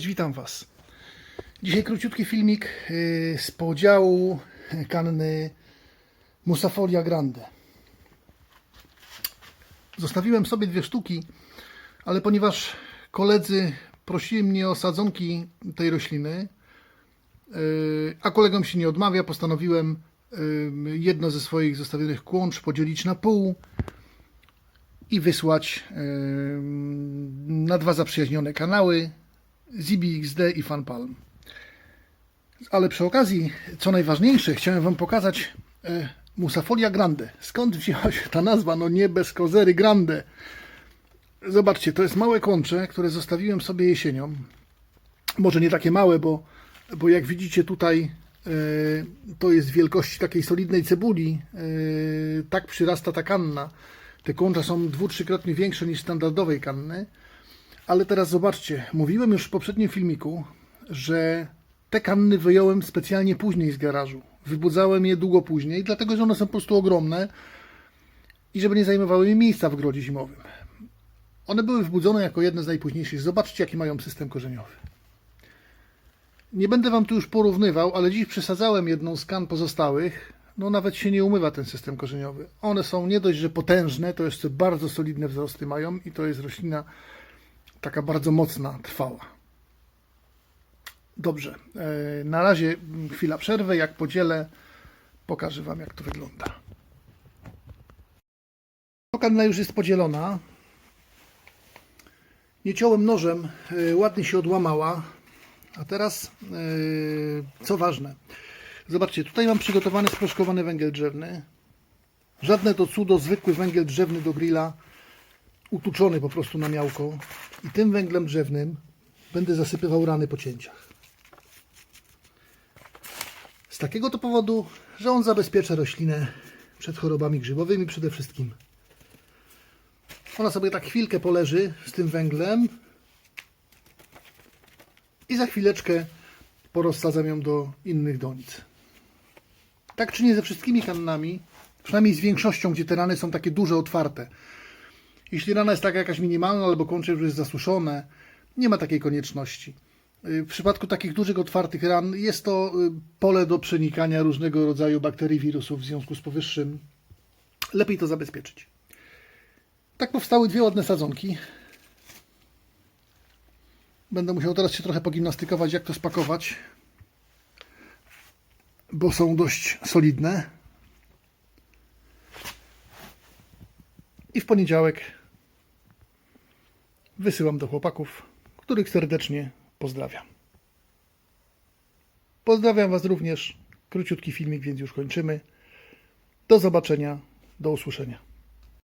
Witam Was. Dzisiaj króciutki filmik y, z podziału kanny Musafolia Grande. Zostawiłem sobie dwie sztuki, ale ponieważ koledzy prosili mnie o sadzonki tej rośliny, y, a kolegom się nie odmawia, postanowiłem y, jedno ze swoich zostawionych kłącz podzielić na pół i wysłać na dwa zaprzyjaźnione kanały Zibi XD i Fanpalm. Ale przy okazji, co najważniejsze, chciałem Wam pokazać e, Musafolia Grande. Skąd wzięła się ta nazwa? No nie bez kozery Grande. Zobaczcie, to jest małe kłącze, które zostawiłem sobie jesienią. Może nie takie małe, bo, bo jak widzicie tutaj e, to jest wielkości takiej solidnej cebuli. E, tak przyrasta ta kanna. Te kłącza są dwu, trzykrotnie większe niż standardowej kanny. Ale teraz zobaczcie, mówiłem już w poprzednim filmiku, że te kanny wyjąłem specjalnie później z garażu. Wybudzałem je długo później, dlatego że one są po prostu ogromne i żeby nie zajmowały mi miejsca w grodzie zimowym. One były wbudzone jako jedne z najpóźniejszych. Zobaczcie, jaki mają system korzeniowy. Nie będę Wam tu już porównywał, ale dziś przesadzałem jedną z kan pozostałych. No nawet się nie umywa ten system korzeniowy. One są nie dość, że potężne, to jeszcze bardzo solidne wzrosty mają i to jest roślina taka bardzo mocna, trwała. Dobrze, e, na razie chwila przerwy. Jak podzielę, pokażę Wam, jak to wygląda. Kanna już jest podzielona. Nie nożem, e, ładnie się odłamała. A teraz, e, co ważne, zobaczcie, tutaj mam przygotowany sproszkowany węgiel drzewny. Żadne to cudo, zwykły węgiel drzewny do grilla utuczony po prostu na miałko i tym węglem drzewnym będę zasypywał rany po cięciach. Z takiego to powodu, że on zabezpiecza roślinę przed chorobami grzybowymi przede wszystkim. Ona sobie tak chwilkę poleży z tym węglem i za chwileczkę porozsadzam ją do innych donic. Tak czynię ze wszystkimi kannami, przynajmniej z większością, gdzie te rany są takie duże, otwarte. Jeśli rana jest taka jakaś minimalna albo kończe już jest zasuszone, nie ma takiej konieczności. W przypadku takich dużych, otwartych ran jest to y, pole do przenikania różnego rodzaju bakterii, wirusów. W związku z powyższym lepiej to zabezpieczyć. Tak powstały dwie ładne sadzonki. Będę musiał teraz się trochę pogimnastykować, jak to spakować, bo są dość solidne. I w poniedziałek wysyłam do chłopaków, których serdecznie pozdrawiam. Pozdrawiam Was również. Króciutki filmik, więc już kończymy. Do zobaczenia, do usłyszenia.